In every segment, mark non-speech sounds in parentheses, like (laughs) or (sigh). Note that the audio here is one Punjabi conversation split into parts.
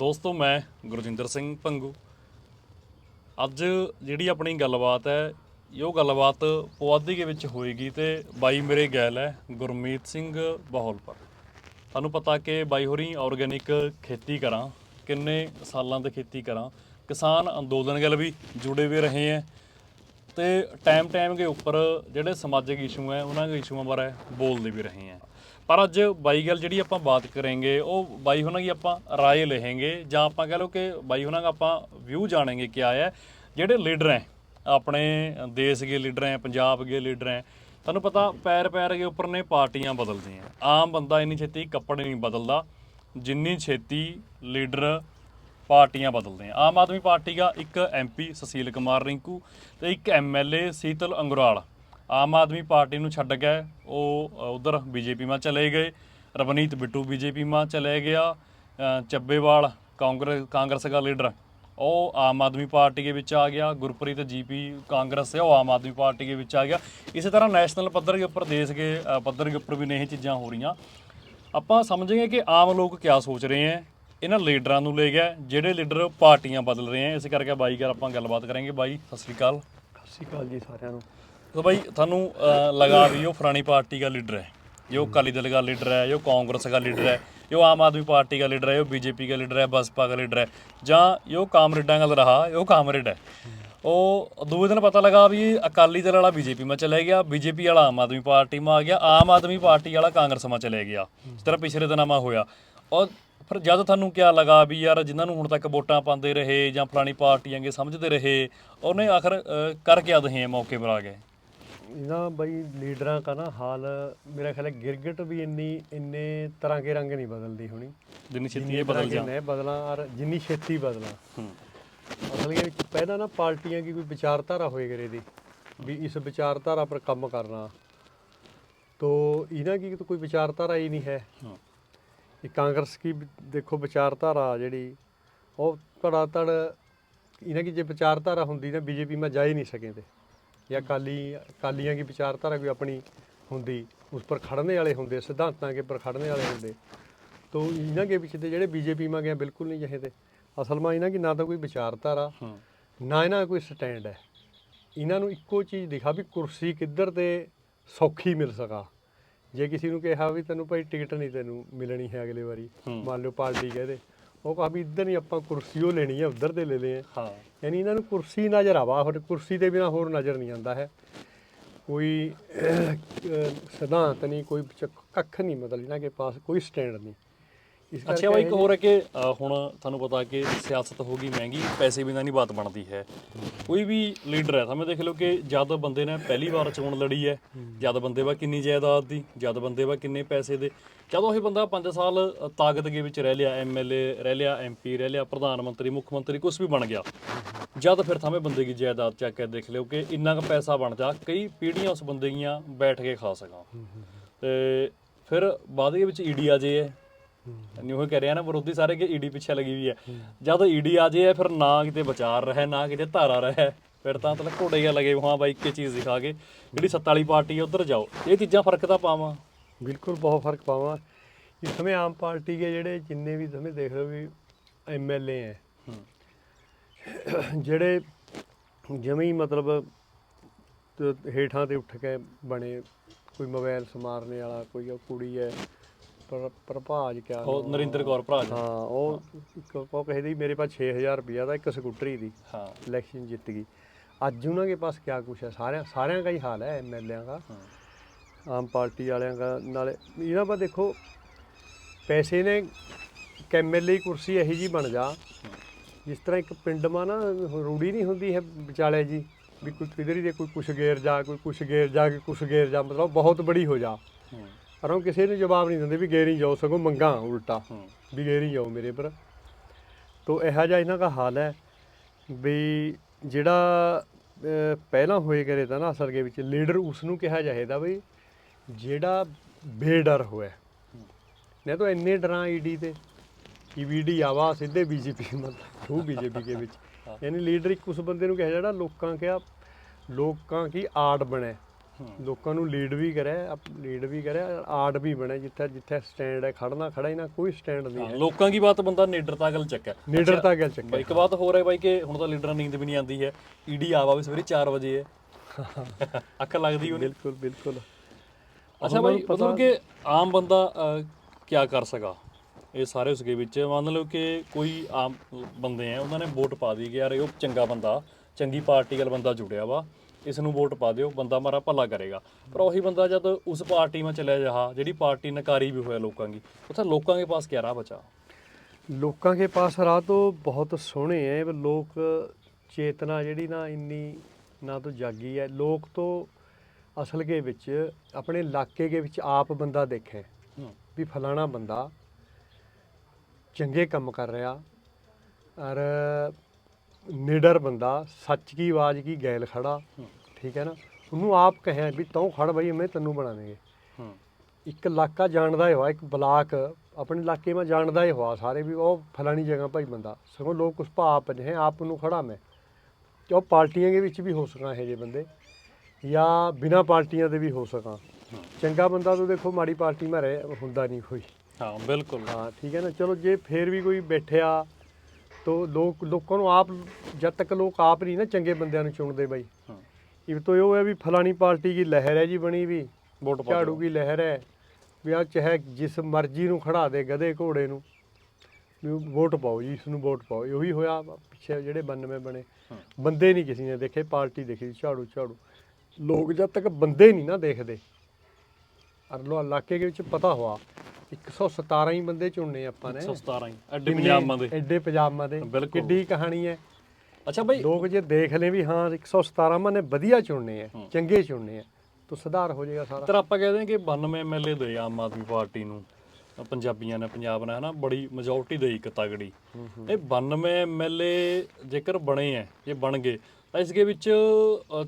ਦੋਸਤੋ, ਮੈਂ ਗੁਰਜਿੰਦਰ ਸਿੰਘ ਭੰਗੂ ਅੱਜ ਜਿਹੜੀ ਆਪਣੀ ਗੱਲਬਾਤ ਹੈ, ਇਹ ਗੱਲਬਾਤ ਪੁਆਧੀ ਦੇ ਵਿੱਚ ਹੋਏਗੀ ਤੇ ਬਾਈ ਮੇਰੇ ਗੈਲ ਹੈ, ਗੁਰਮੀਤ ਸਿੰਘ ਬਾਹੌਲਪੁਰ ਤੁਹਾਨੂੰ ਪਤਾ ਕਿ ਬਾਈ ਹੋਰੀ ਆਰਗੇਨਿਕ ਖੇਤੀ ਕਰਾਂ, ਕਿੰਨੇ ਸਾਲਾਂ ਤੋਂ ਖੇਤੀ ਕਰਾਂ। ਕਿਸਾਨ ਅੰਦੋਲਨ ਗੱਲ ਵੀ ਜੁੜੇ ਹੋਏ ਰਹੇ ਹੈ। ਤੇ ਟਾਈਮ ਟਾਈਮ ਦੇ ਉੱਪਰ ਜਿਹੜੇ ਸਮਾਜਿਕ ਇਸ਼ੂ ਹੈ, ਉਹਨਾਂ ਦੇ ਇਸ਼ੂਆਂ ਬਾਰੇ ਬੋਲਦੇ ਵੀ ਰਹੇ ਹੈ। ਪਰ ਅੱਜ ਬਾਈ ਗੱਲ ਜਿਹੜੀ ਆਪਾਂ ਬਾਤ ਕਰਾਂਗੇ, ਉਹ ਬਾਈ ਹੁਣਾਂ ਦੀ ਆਪਾਂ ਰਾਏ ਲਹਾਂਗੇ ਜਾਂ ਆਪਾਂ ਕਹ ਲਓ ਕਿ ਬਾਈ ਹੋਣਾ ਆਪਾਂ ਵਿਊ ਜਾਣਾਂਗੇ ਕਿਆ ਹੈ, ਜਿਹੜੇ ਲੀਡਰ ਹੈ, ਆਪਣੇ ਦੇਸ਼ ਦੇ ਲੀਡਰ ਹੈ, ਪੰਜਾਬ ਦੇ ਲੀਡਰ ਹੈ, ਤੁਹਾਨੂੰ ਪਤਾ ਪੈਰ ਪੈਰ ਦੇ ਉੱਪਰ ਨੇ ਪਾਰਟੀਆਂ ਬਦਲਦੀਆਂ। ਆਮ ਬੰਦਾ ਇੰਨੀ ਛੇਤੀ ਕੱਪੜੇ ਨਹੀਂ ਬਦਲਦਾ, ਜਿੰਨੀ ਛੇਤੀ ਲੀਡਰ ਪਾਰਟੀਆਂ ਬਦਲਦੇ ਆ। ਆਮ ਆਦਮੀ ਪਾਰਟੀ ਦਾ ਇੱਕ ਐਮਪੀ ਸੁਸ਼ੀਲ ਕੁਮਾਰ ਰਿੰਕੂ ਤੇ ਇੱਕ ਐਮਐਲਏ ਸੀਤਲ ਅੰਗਰਾਲ। ਆਮ ਆਦਮੀ ਪਾਰਟੀ ਨੂੰ ਛੱਡ ਗਏ ਉਹ ਉਧਰ ਬੀਜੇਪੀ ਮਾ ਚਲੇ ਗਏ। ਰਵਨੀਤ ਬਿੱਟੂ ਬੀਜੇਪੀ ਮਾ ਚਲੇ ਗਿਆ। ਚੱਬੇਵਾਲ ਕਾਂਗਰਸ ਕਾਂਗਰਸ ਦਾ ਲੀਡਰ, ਉਹ ਆਮ ਆਦਮੀ ਪਾਰਟੀ ਦੇ ਵਿੱਚ ਆ ਗਿਆ। ਗੁਰਪ੍ਰੀਤ ਜੀਪੀ ਕਾਂਗਰਸ ਹੈ, ਉਹ ਆਮ ਆਦਮੀ ਪਾਰਟੀ ਦੇ ਵਿੱਚ ਆ ਗਿਆ। ਇਸੇ ਤਰ੍ਹਾਂ ਨੈਸ਼ਨਲ ਪੱਧਰ ਦੇ ਉੱਪਰ, ਦੇਸ਼ ਦੇ ਪੱਧਰ ਦੇ ਉੱਪਰ ਵੀ ਨੇ ਇਹ ਚੀਜ਼ਾਂ ਹੋ ਰਹੀਆਂ। ਆਪਾਂ ਸਮਝਾਂਗੇ ਕਿ ਆਮ ਲੋਕ ਕਿਆ ਸੋਚ ਰਹੇ ਹੈ? ਇਹਨਾਂ ਲੀਡਰਾਂ ਨੂੰ ਲੈ ਗਿਆ ਜਿਹੜੇ ਲੀਡਰ ਪਾਰਟੀਆਂ ਬਦਲ ਰਹੇ ਹੈ, ਇਸ ਕਰਕੇ ਬਾਈ ਗੱਲ ਆਪਾਂ ਗੱਲਬਾਤ ਕਰਾਂਗੇ। ਬਾਈ, ਸਤਿ ਸ਼੍ਰੀ ਅਕਾਲ। ਸਤਿ ਸ਼੍ਰੀ ਅਕਾਲ ਜੀ ਸਾਰਿਆਂ ਨੂੰ। ਤਾਂ ਬਾਈ ਤੁਹਾਨੂੰ ਅਹ, ਲਗਾ ਵੀ ਉਹ ਪੁਰਾਣੀ ਪਾਰਟੀ ਦਾ ਲੀਡਰ ਹੈ। ਜੋ ਅਕਾਲੀ ਦਲ ਦਾ ਲੀਡਰ ਹੈ ਜੋ ਕਾਂਗਰਸ ਦਾ ਲੀਡਰ ਹੈ ਜੋ ਆਮ ਆਦਮੀ ਪਾਰਟੀ ਦਾ ਲੀਡਰ ਹੈ ਜੋ ਬੀਜੇਪੀ ਦਾ ਲੀਡਰ ਹੈ ਬਸਪਾ ਦਾ ਲੀਡਰ ਹੈ ਜਾਂ ਜੋ ਕਾਮਰੇਡਾਂ ਦਾ ਰਹਾ ਉਹ ਕਾਮਰੇਡ ਹੈ ਉਹ ਦੂਏ ਦਿਨ ਪਤਾ ਲਗਾ ਵੀ ਅਕਾਲੀ ਦਲ ਵਾਲਾ ਬੀਜੇਪੀ ਮਾ ਚਲੇ ਗਿਆ ਬੀਜੇਪੀ ਵਾਲਾ ਆਮ ਆਦਮੀ ਪਾਰਟੀ ਮਾ ਆ ਗਿਆ ਆਮ ਆਦਮੀ ਪਾਰਟੀ ਵਾਲਾ ਕਾਂਗਰਸ ਮਾ ਚਲੇ ਗਿਆ। ਇਸ ਤਰ੍ਹਾਂ ਪਿਛਲੇ ਦਿਨਾਂ ਮਾ ਹੋਇਆ। ਔਰ ਫਿਰ ਜਦ ਤੁਹਾਨੂੰ ਕਿਹਾ ਲਗਾ ਵੀ ਯਾਰ ਜਿਨ੍ਹਾਂ ਨੂੰ ਹੁਣ ਤੱਕ ਵੋਟਾਂ ਪਾਉਂਦੇ ਰਹੇ ਜਾਂ ਫਲਾਣੀ ਪਾਰਟੀਆਂ ਗੇ ਸਮਝਦੇ ਰਹੇ ਉਹਨੇ ਆਖਰ ਅਹ, ਕਰ ਕਿਆ ਦਹੇ ਮੌਕੇ ਪਰ ਆ ਗਏ। ਇਹਨਾਂ ਬਈ ਲੀਡਰਾਂ ਦਾ ਨਾ ਹਾਲ ਮੇਰਾ ਖਿਆਲ ਹੈ ਗਿਰਗਟ ਵੀ ਇੰਨੀ ਇੰਨੇ ਤਰ੍ਹਾਂ ਕੇ ਰੰਗ ਨਹੀਂ ਬਦਲਦੀ ਹੋਣੀ। ਜਿੰਨੀ ਛੇਤੀ ਇਹ ਬਦਲ ਜਾ। ਨੇ ਬਦਲਾਂ ਔਰ ਜਿੰਨੀ ਛੇਤੀ ਬਦਲਾਂ। ਹੂੰ। ਅਸਲ ਵਿੱਚ ਪਹਿਲਾਂ ਨਾ ਪਾਰਟੀਆਂ ਦੀ ਕੋਈ ਵਿਚਾਰਧਾਰਾ ਹੋਏ ਕਰੇ ਦੀ ਵੀ ਇਸ ਵਿਚਾਰਧਾਰਾ ਪਰ ਕੰਮ ਕਰਨਾ। ਤੋ ਇਹਨਾਂ ਕੀ ਤਾਂ ਕੋਈ ਵਿਚਾਰਧਾਰਾ ਹੀ ਨਹੀਂ ਹੈ। ਹਾਂ। ਇਹ ਕਾਂਗਰਸ ਕੀ ਦੇਖੋ ਵਿਚਾਰਧਾਰਾ ਜਿਹੜੀ ਉਹ ਧੜਾ ਧੜ ਇਹਨਾਂ ਕੀ ਜੇ ਵਿਚਾਰਧਾਰਾ ਹੁੰਦੀ ਨਾ ਬੀਜੇਪੀ ਮੈਂ ਜਾ ਹੀ ਨਹੀਂ ਸਕੇ ਤੇ ਜਾਂ ਕਾਲੀ ਕਾਲੀਆਂ ਕੀ ਵਿਚਾਰਧਾਰਾ ਕੋਈ ਆਪਣੀ ਹੁੰਦੀ ਉਸ ਪਰ ਖੜਨੇ ਵਾਲੇ ਹੁੰਦੇ ਸਿਧਾਂਤਾਂ ਕੇ ਪਰ ਖੜਨੇ ਵਾਲੇ ਹੁੰਦੇ। ਤੋ ਇਹਨਾਂ ਕੇ ਵਿੱਚ ਦੇ ਜਿਹੜੇ ਬੀਜੇਪੀ ਮਾ ਗਏ ਬਿਲਕੁਲ ਨਹੀਂ ਚਾਹੀਦੇ ਅਸਲ ਮਾ ਇਹਨਾਂ ਕੀ ਨਾ ਤਾਂ ਕੋਈ ਵਿਚਾਰਧਾਰਾ ਹਾਂ। ਨਾ ਇਹਨਾਂ ਦਾ ਕੋਈ ਸਟੈਂਡ ਹੈ। ਇਹਨਾਂ ਨੂੰ ਇੱਕੋ ਚੀਜ਼ ਦਿਖਾ ਵੀ ਕੁਰਸੀ ਕਿੱਧਰ ਤੇ ਸੌਖੀ ਮਿਲ ਸਕਾ। ਜੇ ਕਿਸੇ ਨੂੰ ਕਿਹਾ ਵੀ ਤੈਨੂੰ ਭਾਈ ਟਿਕਟ ਨਹੀਂ ਤੈਨੂੰ ਮਿਲਣੀ ਹੈ ਅਗਲੇ ਵਾਰੀ। ਮੰਨ ਲਓ ਪਾਰਟੀ ਕਹਦੇ ਉਹ ਕਹਾ ਵੀ ਇੱਧਰ ਨਹੀਂ ਆਪਾਂ ਕੁਰਸੀ ਉਹ ਲੈਣੀ ਹੈ ਉੱਧਰ ਤੇ ਲੈ ਲਏ ਹਾਂ। ਯਾਨੀ ਇਹਨਾਂ ਨੂੰ ਕੁਰਸੀ ਨਜ਼ਰ ਆਵਾ ਹੋਰ ਕੁਰਸੀ ਦੇ ਬਿਨਾ ਹੋਰ ਨਜ਼ਰ ਨਹੀਂ ਆਉਂਦਾ ਹੈ। ਕੋਈ ਸਿਧਾਂਤ ਨਹੀਂ ਕੋਈ ਕੱਖ ਨਹੀਂ ਮਤਲਬ ਇਹਨਾਂ ਕੇ ਪਾਸ ਕੋਈ ਸਟੈਂਡ ਨਹੀਂ ਇਸ ਅੱਛਾ ਕਰਕੇ ਬਾਈ ਇਹ ਇੱਕ ਹੋਰ ਹੈ ਕਿ ਅ, ਹੁਣ ਤੁਹਾਨੂੰ ਪਤਾ ਕਿ ਸਿਆਸਤ ਹੋ ਗਈ ਮਹਿੰਗੀ ਪੈਸੇ ਬਿਨਾਂ ਨਹੀਂ ਬਾਤ ਬਣਦੀ ਹੈ। ਕੋਈ ਵੀ ਲੀਡਰ ਹੈ ਸਮੇਂ ਦੇਖ ਲਓ ਕਿ ਜਦ ਬੰਦੇ ਨੇ ਪਹਿਲੀ ਵਾਰ ਚੋਣ ਲੜੀ ਹੈ ਜਦ ਬੰਦੇ ਵਾ ਕਿੰਨੀ ਜਾਇਦਾਦ ਦੀ ਜਦ ਬੰਦੇ ਵਾ ਕਿੰਨੇ ਪੈਸੇ ਦੇ। ਜਦੋਂ ਇਹ ਬੰਦਾ 5 ਸਾਲ ਅ, ਤਾਕਤ ਦੇ ਵਿੱਚ ਰਹਿ ਲਿਆ ਐਮਐਲਏ ਰਹਿ ਲਿਆ ਐਮਪੀ ਰਹਿ ਲਿਆ ਪ੍ਰਧਾਨ ਮੰਤਰੀ ਮੁੱਖ ਮੰਤਰੀ ਕੁਝ ਵੀ ਬਣ ਗਿਆ। ਜਦ ਫਿਰ ਥਾਵੇਂ ਬੰਦੇ ਦੀ ਜਾਇਦਾਦ ਚੱਕ ਕੇ ਦੇਖ ਲਿਓ ਕਿ ਇੰਨਾ ਕੁ ਪੈਸਾ ਬਣ ਜਾ ਕਈ ਪੀੜ੍ਹੀਆਂ ਉਸ ਬੰਦੇ ਦੀਆਂ ਬੈਠ ਕੇ ਖਾ ਸਕਾਂ। ਤੇ ਫਿਰ ਬਾਅਦ ਦੇ ਵਿੱਚ ਈਡੀ ਆ ਜੇ ਹੈ ਨਿਊ ਕਹਿ ਰਿਹਾ ਨਾ ਵਿਰੋਧੀ ਸਾਰੇ ਕਿ ਈਡੀ ਪਿੱਛੇ ਲੱਗੀ ਹੋਈ ਹੈ। ਜਦ ਈਡੀ ਆ ਜੇ ਫਿਰ ਨਾ ਕਿਤੇ ਵਿਚਾਰ ਰਹੇ, ਨਾ ਕਿਤੇ ਧਾਰਾ ਰਹੇ। ਫਿਰ ਤਾਂ ਤਲਕ ਘੋੜੇ ਜਿਹਾ ਲੱਗੇ, ਹਾਂ ਬਾਈ, ਇੱਕੇ ਚੀਜ਼ ਦਿਖਾ ਕੇ, ਜਿਹੜੀ ਸੱਤ ਵਾਲੀ ਪਾਰਟੀ ਹੈ, ਉਧਰ ਜਾਓ। ਇਹ ਚੀਜ਼ਾਂ ਫ਼ਰਕ ਤਾਂ ਪਾਵਾਂ। ਬਿਲਕੁਲ ਬਹੁਤ ਫ਼ਰਕ ਪਾਵਾਂ। ਇਸ ਸਮੇਂ ਆਮ ਪਾਰਟੀ ਦੇ ਜਿਹੜੇ ਜਿੰਨੇ ਵੀ, ਸਮੇਂ ਦੇਖ ਲਓ ਵੀ ਐਮਐਲਏ ਹੈ। ਜਿਹੜੇ ਜਮੀ ਮਤਲਬ ਹੇਠਾਂ ਤੇ ਉੱਠ ਕੇ ਬਣੇ, ਕੋਈ ਮੋਬਾਈਲ ਸਮਾਰਨੇ ਵਾਲਾ, ਕੋਈ ਉਹ ਕੁੜੀ ਹੈ ਪਰ ਪ੍ਰਭਾਜ ਕਿਆ ਉਹ ਨਾਮ? ਨਰਿੰਦਰ ਕੌਰ ਭਰਾ ਜੀ। ਹਾਂ ਉਹ ਇੱਕ ਉਹ ਕਹੇ ਮੇਰੇ ਪਾਸ 6000 ਰੁਪਇਆ ਦਾ ਇੱਕ ਸਕੂਟਰੀ ਦੀ ਹਾਂ। ਇਲੈਕਸ਼ਨ ਜਿੱਤ ਗਈ। ਅੱਜ ਉਹਨਾਂ ਕੇ ਪਾਸ ਕਿਆ ਕੁਛ ਹੈ? ਸਾਰਿਆਂ ਸਾਰਿਆਂ ਦਾ ਹੀ ਹਾਲ ਹੈ ਐਮਐਲਏਆਂ ਦਾ। ਹਾਂ। ਆਮ ਪਾਰਟੀ ਵਾਲਿਆਂ ਦਾ ਨਾਲੇ ਇਹਨਾਂ ਪਰ ਦੇਖੋ ਪੈਸੇ ਨੇ ਐਮਐਲਏ ਕੁਰਸੀ ਇਹੀ ਜੀ ਬਣ ਜਾ ਜਿਸ ਤਰ੍ਹਾਂ ਇੱਕ ਪਿੰਡ ਮਾ ਨਾ ਰੂੜੀ ਨਹੀਂ ਹੁੰਦੀ ਹੈ ਵਿਚਾਲੇ ਜੀ ਵੀ ਕੋਈ ਕਿਧਰ ਹੀ ਦੇ ਕੋਈ ਕੁਛ ਗੇਰ ਜਾ ਕੋਈ ਕੁਛ ਗੇਰ ਜਾ ਕੇ ਕੁਛ ਗੇਰ ਜਾ ਮਤਲਬ ਬਹੁਤ ਬੜੀ ਹੋ ਜਾ। ਹੂੰ। ਪਰ ਉਹ ਕਿਸੇ ਨੂੰ ਜਵਾਬ ਨਹੀਂ ਦਿੰਦੇ ਵੀ ਗੇਰੀ ਜਾਓ ਸਗੋਂ ਮੰਗਾ ਉਲਟਾ। ਵੀ ਗੇਰੀ ਜਾਓ ਮੇਰੇ ਪਰ ਤੋ ਇਹੋ ਜਿਹਾ ਇਹਨਾਂ ਦਾ ਹਾਲ ਹੈ ਵੀ ਜਿਹੜਾ ਪਹਿਲਾਂ ਹੋਏ ਕਰੇ ਤਾਂ ਨਾ ਅਸਲ ਦੇ ਵਿੱਚ ਲੀਡਰ ਉਸ ਨੂੰ ਕਿਹਾ ਚਾਹੀਦਾ ਵੀ ਜਿਹੜਾ ਬੇਡਰ ਹੋਇਆ। ਨਹੀਂ ਤਾਂ ਇੰਨੇ ਡਰਾਂ ਈਡੀ ਤੇ ਈਵੀਡੀ ਆਵਾ ਸਿੱਧੇ ਬੀਜੇਪੀ ਮਤਲਬ ਉਹ ਬੀਜੇਪੀ ਦੇ ਵਿੱਚ। ਯਾਨੀ ਲੀਡਰ ਇੱਕ ਉਸ ਬੰਦੇ ਨੂੰ ਕਿਹਾ ਜਿਹੜਾ ਲੋਕਾਂ ਕਿਹਾ ਲੋਕਾਂ ਕੀ ਆੜ ਬਣੇ। ਲੋਕਾਂ ਨੂੰ ਲੀਡ ਵੀ ਕਰਿਆ ਲੀਡ ਵੀ ਕਰਿਆ ਆਰਟ ਵੀ ਬਣਿਆ ਜਿੱਥੇ ਜਿੱਥੇ ਸਟੈਂਡ ਹੈ ਖੜਨਾ ਖੜਾ ਹੀ ਨਾ ਕੋਈ ਸਟੈਂਡ ਨਹੀਂ ਹਾਂ, ਲੋਕਾਂ ਦੀ ਬਾਤ ਬੰਦਾ ਨੀਡਰਤਾ ਗੱਲ ਚੱਕਿਆ। ਲੀਡਰਤਾ ਗੱਲ ਚੱਕਿਆ। ਇੱਕ ਬਾਤ ਹੋਰ ਹੈ ਬਾਈ ਕਿ ਹੁਣ ਤਾਂ ਲੀਡਰਾਂ ਨੀਂਦ ਵੀ ਨਹੀਂ ਆਉਂਦੀ ਹੈ ਈਡੀ ਆਵਾ ਵੀ ਸਵੇਰੇ 4 ਵਜੇ ਹੈ। (laughs) ਅੱਖ ਲੱਗਦੀ ਉਹਨੇ ਬਿਲਕੁਲ ਬਿਲਕੁਲ। ਅੱਛਾ ਬਾਈ ਮਤਲਬ ਕਿ ਆਮ ਬੰਦਾ ਕੀ ਕਰ ਸਕਾ ਇਹ ਸਾਰੇ ਉਸਕੇ ਵਿੱਚ ਮੰਨ ਲਓ ਕਿ ਕੋਈ ਆਮ ਬੰਦੇ ਆ ਉਹਨਾਂ ਨੇ ਵੋਟ ਪਾ ਦੀ ਕਿ ਯਾਰ ਇਹ ਚੰਗਾ ਬੰਦਾ ਚੰਗੀ ਪਾਰਟੀ ਨਾਲ ਬੰਦਾ ਜੁੜਿਆ ਵਾ। ਇਸ ਨੂੰ ਵੋਟ ਪਾ ਦਿਓ ਬੰਦਾ ਮਾਰਾ ਭਲਾ ਕਰੇਗਾ। ਪਰ ਉਹੀ ਬੰਦਾ ਜਦ ਉਸ ਪਾਰਟੀ ਵਿੱਚ ਚਲਿਆ ਜਾ ਜਿਹੜੀ ਪਾਰਟੀ ਨਕਾਰੀ ਵੀ ਹੋਇਆ ਲੋਕਾਂ ਦੀ ਉੱਥੇ ਲੋਕਾਂ ਦੇ ਪਾਸ ਕਿਆ ਰਾਹ ਬਚਾ? ਲੋਕਾਂ ਕੇ ਪਾਸ ਰਾਹ ਤੋਂ ਬਹੁਤ ਸੋਹਣੇ ਹੈ ਪਰ ਲੋਕ ਚੇਤਨਾ ਜਿਹੜੀ ਨਾ ਇੰਨੀ ਨਾ ਤੋਂ ਜਾਗੀ ਹੈ ਲੋਕ ਤੋਂ ਅਸਲ ਕੇ ਵਿੱਚ ਆਪਣੇ ਇਲਾਕੇ ਦੇ ਵਿੱਚ ਆਪ ਬੰਦਾ ਦੇਖੇ ਵੀ ਫਲਾਣਾ ਬੰਦਾ ਚੰਗੇ ਕੰਮ ਕਰ ਰਿਹਾ। ਔਰ ਨਿਡਰ ਬੰਦਾ ਸੱਚ ਕੀ ਆਵਾਜ਼ ਕੀ ਗੈਲ ਖੜਾ। ਠੀਕ ਹੈ ਨਾ? ਉਹਨੂੰ ਆਪ ਕਹੇ ਵੀ ਤੂੰ ਖੜ ਬਈ ਮੈਂ ਤੈਨੂੰ ਬਣਾਵੇਂਗੇ। ਇੱਕ ਇਲਾਕਾ ਜਾਣਦਾ ਹੀ ਹੋਆ ਇੱਕ ਬਲਾਕ ਆਪਣੇ ਇਲਾਕੇ ਮੈਂ ਜਾਣਦਾ ਹੀ ਹੋਆ ਸਾਰੇ ਵੀ ਉਹ ਫਲਾਣੀ ਜਗ੍ਹਾ ਭਾਈ ਬੰਦਾ। ਸਗੋਂ ਲੋਕ ਉਸ ਭਾਪ ਨੇ ਆਪ ਨੂੰ ਖੜਾ ਮੈਂ। ਤੇ ਉਹ ਪਾਰਟੀਆਂ ਦੇ ਵਿੱਚ ਵੀ ਹੋ ਸਕਾਂ ਇਹ ਜੇ ਬੰਦੇ। ਜਾਂ ਬਿਨਾ ਪਾਰਟੀਆਂ ਦੇ ਵੀ ਹੋ ਸਕਾਂ। ਚੰਗਾ ਬੰਦਾ ਤਾਂ ਦੇਖੋ ਮਾੜੀ ਪਾਰਟੀ ਮੈਂ ਰਹਿ ਹੁੰਦਾ ਨਹੀਂ ਕੋਈ। ਹਾਂ ਬਿਲਕੁਲ। ਹਾਂ ਠੀਕ ਹੈ ਨਾ? ਚਲੋ ਜੇ ਫੇਰ ਵੀ ਕੋਈ ਬੈਠਿਆ ਤੋ ਲੋਕ ਲੋਕਾਂ ਨੂੰ ਆਪ ਜਦ ਤੱਕ ਲੋਕ ਆਪ ਨਹੀਂ ਨਾ ਚੰਗੇ ਬੰਦਿਆਂ ਨੂੰ ਚੁਣਦੇ ਬਾਈ। ਹਾਂ। ਇਹ ਤਾਂ ਇਹ ਹੈ ਵੀ ਫਲਾਣੀ ਪਾਰਟੀ ਦੀ ਲਹਿਰ ਹੈ ਜੀ ਬਣੀ ਵੀ। ਵੋਟ ਪਾ ਝਾੜੂ। ਕੀ ਲਹਿਰ ਹੈ। ਵੀ ਆ ਚਾਹੇ ਜਿਸ ਮਰਜ਼ੀ ਨੂੰ ਖੜਾ ਦੇ ਗਧੇ ਘੋੜੇ ਨੂੰ ਵੀ ਵੋਟ ਪਾਓ ਜੀ ਇਸ ਨੂੰ ਵੋਟ ਪਾਓ। ਉਹੀ ਹੋਇਆ ਪਿੱਛੇ ਜਿਹੜੇ 92 ਬਣੇ। ਬੰਦੇ ਨਹੀਂ ਕਿਸੇ ਨੇ ਦੇਖੇ ਪਾਰਟੀ ਦੇਖੀ ਝਾੜੂ ਝਾੜੂ। ਲੋਕ ਜਦ ਤੱਕ ਬੰਦੇ ਨਹੀਂ ਨਾ ਦੇਖਦੇ ਅਰ ਲੋ ਇਲਾਕੇ ਦੇ ਵਿੱਚ ਪਤਾ ਹੋਆ 117 ਹੀ ਬੰਦੇ ਚੁਣਨੇ ਆਪਾਂ ਨੇ। 117 ਹੀ। ਐਡੇ ਪੰਜਾਬਾਂ ਦੇ। ਐਡੇ ਪੰਜਾਬਾਂ ਦੇ। ਕਿੱਡੀ ਕਹਾਣੀ ਹੈ। ਅੱਛਾ ਬਾਈ। ਲੋਕ ਜੇ ਦੇਖ ਲੈ ਵੀ ਹਾਂ 117 ਮਾ ਨੇ ਵਧੀਆ ਚੁਣਨੇ ਆ। ਚੰਗੇ ਚੁਣਨੇ ਆ ਤਾਂ ਸੁਧਾਰ ਹੋ ਜਾਏਗਾ ਸਾਰਾ। ਤਰ ਆਪਾਂ ਕਹਿੰਦੇ ਕਿ 92 ਐਮਐਲਏ ਦੇ ਆਮ ਆਦਮੀ ਪਾਰਟੀ ਨੂੰ ਪੰਜਾਬੀਆਂ ਨੇ ਪੰਜਾਬ ਨੇ ਹਨਾ ਬੜੀ ਮੈਜੋਰਟੀ ਦੇ ਇੱਕ ਤਗੜੀ। ਇਹ 92 ਐਮਐਲਏ ਜੇਕਰ ਬਣੇ ਐ ਜੇ ਬਣ ਗਏ ਤਾਂ ਇਸ ਦੇ ਵਿੱਚ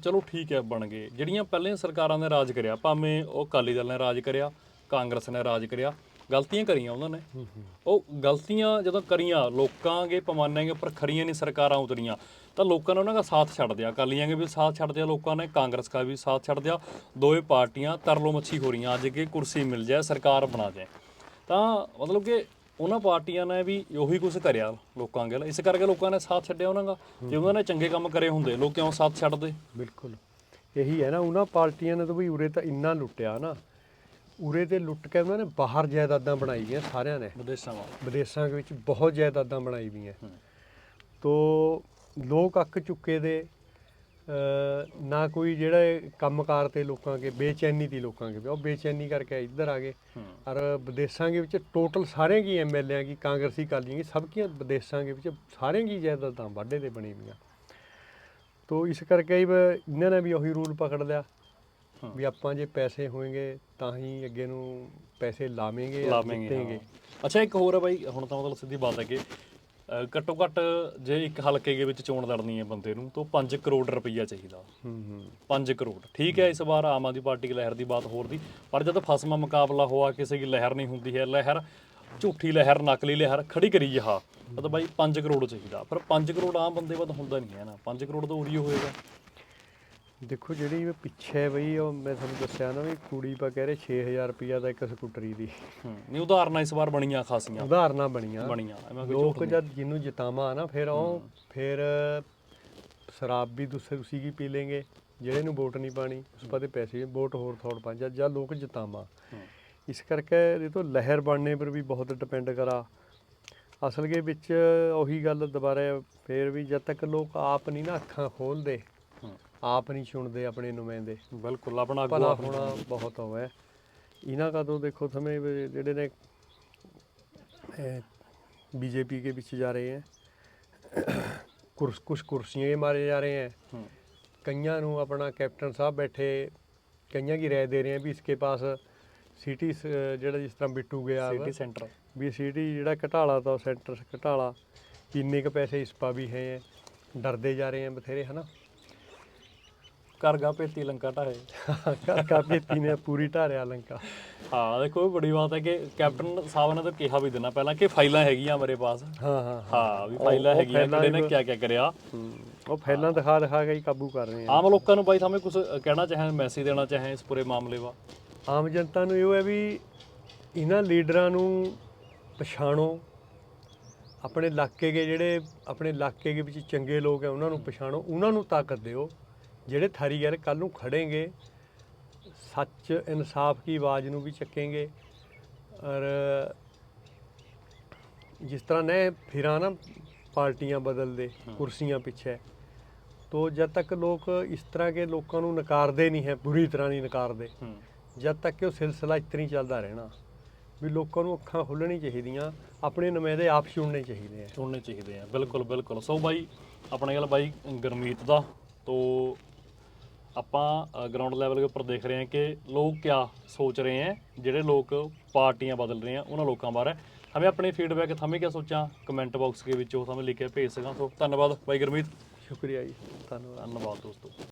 ਚਲੋ ਠੀਕ ਹੈ ਬਣ ਗਏ। ਜਿਹੜੀਆਂ ਪਹਿਲੇ ਸਰਕਾਰਾਂ ਨੇ ਰਾਜ ਕਰਿਆ ਭਾਵੇਂ ਉਹ ਅਕਾਲੀ ਦਲ ਨੇ ਰਾਜ ਕਰਿਆ ਕਾਂਗਰਸ ਨੇ ਰਾਜ ਕਰਿਆ ਗਲਤੀਆਂ ਕਰੀਆਂ ਉਹਨਾਂ ਨੇ। ਉਹ ਗਲਤੀਆਂ ਜਦੋਂ ਕਰੀਆਂ ਲੋਕਾਂ ਦੇ ਪੈਮਾਨੇ ਦੇ ਉੱਪਰ ਖਰੀਆਂ ਨਹੀਂ ਸਰਕਾਰਾਂ ਉਤਰੀਆਂ ਤਾਂ ਲੋਕਾਂ ਨੇ ਉਹਨਾਂ ਦਾ ਸਾਥ ਛੱਡ ਦਿਆ। ਅਕਾਲੀਆਂ ਦੇ ਵੀ ਸਾਥ ਛੱਡ ਦਿਆ ਲੋਕਾਂ ਨੇ ਕਾਂਗਰਸ ਦਾ ਵੀ ਸਾਥ ਛੱਡ ਦਿਆ। ਦੋਵੇਂ ਪਾਰਟੀਆਂ ਤਰਲੋ ਮੱਛੀ ਹੋ ਰਹੀਆਂ ਅੱਜ ਕਿ ਕੁਰਸੀ ਮਿਲ ਜਾਏ ਸਰਕਾਰ ਬਣਾ ਜਾਏ। ਤਾਂ ਮਤਲਬ ਕਿ ਉਹਨਾਂ ਪਾਰਟੀਆਂ ਨੇ ਵੀ ਉਹੀ ਕੁਝ ਕਰਿਆ ਲੋਕਾਂ ਦੇ ਇਸ ਕਰਕੇ ਲੋਕਾਂ ਨੇ ਸਾਥ ਛੱਡਿਆ ਉਹਨਾਂ ਦਾ। ਜੇ ਉਹਨਾਂ ਨੇ ਚੰਗੇ ਕੰਮ ਕਰੇ ਹੁੰਦੇ ਲੋਕ ਕਿਉਂ ਸਾਥ ਛੱਡਦੇ? ਬਿਲਕੁਲ। ਇਹੀ ਹੈ ਨਾ ਉਹਨਾਂ ਪਾਰਟੀਆਂ ਨੇ ਤਾਂ ਵੀ ਉਰੇ ਤਾਂ ਇੰਨਾ ਲੁੱਟਿਆ ਨਾ। ਉਰੇ ਤੇ ਲੁੱਟ ਕੇ ਉਹਨਾਂ ਨੇ ਬਾਹਰ ਜਾਇਦਾਦਾਂ ਬਣਾਈ ਵੀਆਂ ਸਾਰਿਆਂ ਨੇ। ਵਿਦੇਸ਼ਾਂ ਵਾਲ। ਵਿਦੇਸ਼ਾਂ ਦੇ ਵਿੱਚ ਬਹੁਤ ਜਾਇਦਾਦਾਂ ਬਣਾਈ ਵੀਆਂ। ਹੂੰ। ਤੋ ਲੋਕ ਅੱਕ ਚੁੱਕੇ ਦੇ ਨਾ ਕੋਈ ਜਿਹੜਾ ਕੰਮਕਾਰ ਤੇ ਲੋਕਾਂ ਕੇ ਬੇਚੈਨੀ ਤੀ ਲੋਕਾਂ ਕੇ ਉਹ ਬੇਚੈਨੀ ਕਰਕੇ ਇੱਧਰ ਆ ਗਏ। ਔਰ ਵਿਦੇਸ਼ਾਂ ਦੇ ਵਿੱਚ ਟੋਟਲ ਸਾਰਿਆਂ ਕੀ ਐਮਐਲਏ ਕੀ ਕਾਂਗਰਸੀ ਕਾਲੀਆਂ ਕੀ ਸਭ ਕੀਆਂ ਵਿਦੇਸ਼ਾਂ ਦੇ ਵਿੱਚ ਸਾਰਿਆਂ ਕੀ ਜਾਇਦਾਦਾਂ ਵਾਢੇ ਤੇ ਬਣੀ ਵੀਆਂ। ਤੋ ਇਸ ਕਰਕੇ ਇਹਨਾਂ ਨੇ ਵੀ ਉਹੀ ਰੂਲ ਪਕੜ ਲਿਆ। ਵੀ ਆਪਾਂ ਜੇ ਪੈਸੇ ਹੋਣਗੇ ਤਾਂ ਹੀ ਅੱਗੇ ਨੂੰ ਪੈਸੇ ਲਾਵੇਂਗੇ ਲਾਵੇਂਗੇ। ਅੱਛਾ ਇੱਕ ਹੋਰ ਹੈ ਬਾਈ ਹੁਣ ਤਾਂ ਮਤਲਬ ਸਿੱਧੀ ਬਾਤ ਹੈ ਕਿ ਘੱਟੋ ਘੱਟ ਜੇ ਇੱਕ ਹਲਕੇ ਦੇ ਵਿੱਚ ਚੋਣ ਲੜਨੀ ਹੈ ਬੰਦੇ ਨੂੰ ਤਾਂ 5 ਕਰੋੜ ਰੁਪਈਆ ਚਾਹੀਦਾ। ਹੂੰ ਹੂੰ। 5 ਕਰੋੜ। ਠੀਕ ਹੈ ਇਸ ਵਾਰ ਆਮ ਆਦਮੀ ਪਾਰਟੀ ਦੀ ਲਹਿਰ ਦੀ ਬਾਤ ਹੋਰ ਦੀ ਪਰ ਜਦ ਫਸਮਾ ਮੁਕਾਬਲਾ ਹੋਆ ਕਿਸੇ ਦੀ ਲਹਿਰ ਨਹੀਂ ਹੁੰਦੀ ਹੈ ਲਹਿਰ ਝੂਠੀ ਲਹਿਰ ਨਕਲੀ ਲਹਿਰ ਖੜੀ ਕਰੀ ਜਹਾ ਤਾਂ ਬਾਈ 5 ਕਰੋੜ ਚਾਹੀਦਾ। ਪਰ 5 ਕਰੋੜ ਆਮ ਬੰਦੇ ਵੱਧ ਹੁੰਦਾ ਨਹੀਂ ਹੈ ਨਾ। 5 ਕਰੋੜ ਤਾਂ ਉਰੀ ਹੋਏਗਾ। ਦੇਖੋ ਜਿਹੜੀ ਇਹ ਪਿੱਛੇ ਬਈ ਉਹ ਮੈਂ ਤੁਹਾਨੂੰ ਦੱਸਿਆ ਨਾ ਵੀ ਕੁੜੀ ਪਾ ਕਹਿ ਰਹੇ 6000 ਰੁਪਿਆ ਦਾ ਇੱਕ ਸਕੂਟਰੀ ਦੀ। ਨਹੀਂ ਉਦਾਹਰਨਾਂ ਇਸ ਵਾਰ ਬਣੀਆਂ ਖਾਸੀਆਂ। ਉਦਾਹਰਨਾਂ ਬਣੀਆਂ। ਬਣੀਆਂ ਐਵੇਂ ਕੋਈ ਲੋਕ ਜਦ ਜਿਹਨੂੰ ਜਿਤਾਵਾਂ ਨਾ ਫਿਰ ਉਹ ਫਿਰ ਸ਼ਰਾਬ ਵੀ ਦੂਸਰੇ ਤੁਸੀਂ ਕੀ ਪੀ ਲੇਂਗੇ ਜਿਹੜੇ ਨੂੰ ਵੋਟ ਨਹੀਂ ਪਾਣੀ ਉਸ ਪਾਤੇ ਪੈਸੇ ਵੋਟ ਹੋਰ ਥੋੜ ਪਾ ਜਦ ਲੋਕ ਜਿਤਾਵਾਂ। ਇਸ ਕਰਕੇ ਇਹ ਤੋਂ ਲਹਿਰ ਬਣਨੇ ਪਰ ਵੀ ਬਹੁਤ ਡਿਪੈਂਡ ਕਰਾ। ਅਸਲ ਦੇ ਵਿੱਚ ਉਹੀ ਗੱਲ ਦੁਬਾਰਾ ਫੇਰ ਵੀ ਜਦ ਤੱਕ ਲੋਕ ਆਪ ਨਹੀਂ ਨਾ ਅੱਖਾਂ ਖੋਲਦੇ ਆਪ ਨਹੀਂ ਚੁਣਦੇ ਆਪਣੇ ਨੁਮਾਇੰਦੇ ਬਿਲਕੁਲ ਆਪਣਾ ਅੱਗੋਂ ਭਲਾ ਆਪ ਹੋਣਾ ਬਹੁਤ ਹੋਇਆ ਇਹਨਾਂ ਕਾ ਤੋਂ ਦੇਖੋ ਸਮੇਂ ਵੀ ਜਿਹੜੇ ਨੇ बीजेपी के पीछे जा रहे हैं कुछ कुछ कुर्सियाँ मारे जा रहे हैं ਹੂੰ कईयां ਨੂੰ ਆਪਣਾ ਕੈਪਟਨ ਸਾਹਿਬ ਬੈਠੇ ਕਈਆਂ ਕੀ ਰਾਏ ਦੇ ਰਹੇ हैं ਵੀ ਇਸਕੇ ਪਾਸ ਸਿਟੀ ਜਿਹੜਾ ਜਿਸ ਤਰ੍ਹਾਂ ਬਿੱਟੂ ਗਿਆ ਵਾ, ਸਿਟੀ ਸੈਂਟਰ ਵੀ ਸਿਟੀ ਜਿਹੜਾ ਘਟਾਲਾ ਤਾਂ ਸੈਂਟਰ ਘਟਾਲਾ ਕਿੰਨੇ ਕ ਪੈਸੇ ਇਸ ਪਾ ਵੀ ਹੈ ਡਰਦੇ ਜਾ ਰਹੇ हैं ਬਥੇਰੇ ਹਨਾ ਘਰ ਗਾ ਪੇਤੀ ਲੰਕਾ ਢਾਏ ਕਾਫੀ ਨੇ ਪੂਰੀ ਢਾਰਿਆ ਲੰਕਾ। ਹਾਂ ਦੇਖੋ ਇਹ ਬੜੀ ਬਾਤ ਹੈ ਕਿ ਕੈਪਟਨ ਸਾਹਿਬ ਨੇ ਤਾਂ ਕਿਹਾ ਵੀ ਦੇਣਾ ਪਹਿਲਾਂ ਕਿ ਫਾਈਲਾਂ ਹੈਗੀਆਂ ਮੇਰੇ ਪਾਸ। ਹਾਂ ਹਾਂ ਹਾਂ। ਵੀ ਫਾਈਲਾਂ ਉਹ ਹੈਗੀਆਂ ਫਾਈਲਾਂ ਕਿਹੜੇ ਨੇ ਕਿਆ ਕਿਆ ਕਰਿਆ। ਹੂੰ। ਉਹ ਫੈਲਾਂ ਦਿਖਾ ਦਿਖਾ ਕੇ ਹੀ ਕਾਬੂ ਕਰ ਰਹੇ ਆ। ਆਮ ਲੋਕਾਂ ਨੂੰ ਬਾਈ ਥਾਵੇਂ ਕੁਝ ਕਹਿਣਾ ਚਾਹੇ ਮੈਸੇਜ ਦੇਣਾ ਚਾਹੇ ਇਸ ਪੂਰੇ ਮਾਮਲੇ ਵਾ ਆਮ ਜਨਤਾ ਨੂੰ ਇਹ ਹੈ ਵੀ ਇਹਨਾਂ ਲੀਡਰਾਂ ਨੂੰ ਪਛਾਣੋ। ਆਪਣੇ ਇਲਾਕੇ ਦੇ ਜਿਹੜੇ ਆਪਣੇ ਇਲਾਕੇ ਦੇ ਵਿੱਚ ਚੰਗੇ ਲੋਕ ਹੈ ਉਹਨਾਂ ਨੂੰ ਪਛਾਣੋ ਉਹਨਾਂ ਨੂੰ ਤਾਕਤ ਦਿਓ। ਜਿਹੜੇ ਥਾਰੀ ਯਾਰ ਕੱਲ ਨੂੰ ਖੜेंगे ਸੱਚ ਇਨਸਾਫ ਦੀ ਆਵਾਜ਼ ਨੂੰ ਵੀ ਚੱਕेंगे ਔਰ ਜਿਸ ਤਰ੍ਹਾਂ ਨੇ ਫਿਰਾਂ ਨਾ ਪਾਰਟੀਆਂ ਬਦਲਦੇ ਕੁਰਸੀਆਂ ਪਿੱਛੇ ਤੋ ਜਦ ਤੱਕ ਲੋਕ ਇਸ ਤਰ੍ਹਾਂ ਕੇ ਲੋਕਾਂ ਨੂੰ ਨਕਾਰਦੇ ਨਹੀਂ ਹੈ ਬੁਰੀ ਤਰ੍ਹਾਂ ਨਹੀਂ ਨਕਾਰਦੇ ਹੂੰ। ਜਦ ਤੱਕ ਕਿ ਉਹ ਸਿਲਸਿਲਾ ਹੀ ਚੱਲਦਾ ਰਹਿਣਾ ਵੀ ਲੋਕਾਂ ਨੂੰ ਅੱਖਾਂ ਖੋਲਣੀ ਚਾਹੀਦੀਆਂ ਆਪਣੇ ਨੁਮਾਇੰਦੇ ਆਪ ਚੁਣਨੇ ਚਾਹੀਦੇ ਆ। ਸੁਣਨੇ ਚਾਹੀਦੇ ਆ। ਬਿਲਕੁਲ ਬਿਲਕੁਲ। ਸੋ ਬਾਈ ਆਪਣੇ ਗੱਲ ਬਾਈ ਗਰਮੀਤ ਦਾ ਤੋ ਆਪਾਂ ਗਰਾਊਂਡ ਲੈਵਲ ਦੇ ਉੱਪਰ ਦੇਖ ਰਹੇ ਹਾਂ ਕਿ ਲੋਕ ਕਿਆ ਸੋਚ ਰਹੇ ਹੈ ਜਿਹੜੇ ਲੋਕ ਪਾਰਟੀਆਂ ਬਦਲ ਰਹੇ ਆ ਉਹਨਾਂ ਲੋਕਾਂ ਬਾਰੇ। ਹਮੇ ਆਪਣੇ ਫੀਡਬੈਕ ਥਮੇ ਕਿਆ ਸੋਚਾਂ? ਕਮੈਂਟ ਬਾਕਸ ਦੇ ਵਿੱਚ ਉਹ ਹਮੇ ਲਿਖ ਕੇ ਭੇਜ ਸਕਾਂ। ਸੋ ਧੰਨਵਾਦ ਬਾਈ ਗਰਮੀਤ। ਸ਼ੁਕਰੀਆ ਜੀ ਧੰਨਵਾਦ। ਧੰਨਵਾਦ ਦੋਸਤੋ।